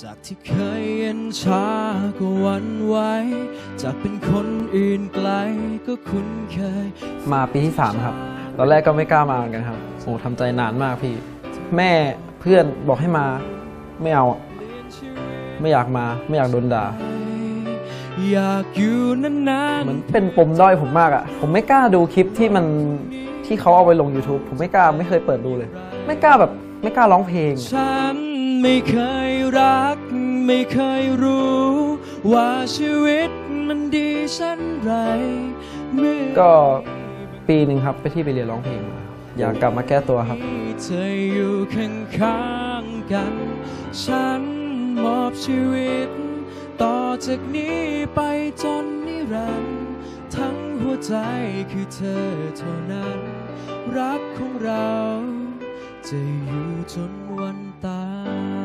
จากที่เคยเย็นชาก็หวันไหวจากเป็นคนอื่นไกลก็คุ้นเคย มาปีที่ 3 ครับ ตอนแรกก็ไม่กล้ามาเหมือนกันครับโอ้ทำใจนานมากพี่ แม่เพื่อนบอกให้มาไม่เอาอะไม่อยากมาไม่อยากโดนด่าอยากอยู่นานเหมือนเป็นปมด้อยผมมากอะผมไม่กล้าดูคลิปที่มันที่เขาเอาไปลง YouTube ผมไม่กล้าไม่เคยเปิดดูเลย ไม่กล้าแบบไม่กล้าร้องเพลงๆฉัน ไม่เคยรัก ไม่เคยรู้ ว่าชีวิตมันดีเช่นไรเมื่อก็ปีหนึ่งครับไปที่ไปเรียนร้องเพลงมาครับอยากกลับมาแก้ตัวครับ เธออยู่ข้างๆกัน ฉันมอบชีวิต ต่อจากนี้ไปจนนิรันดร์ทั้งหัวใจคือเธอเท่านั้น รักของเราจะอยู่ จนวันตาย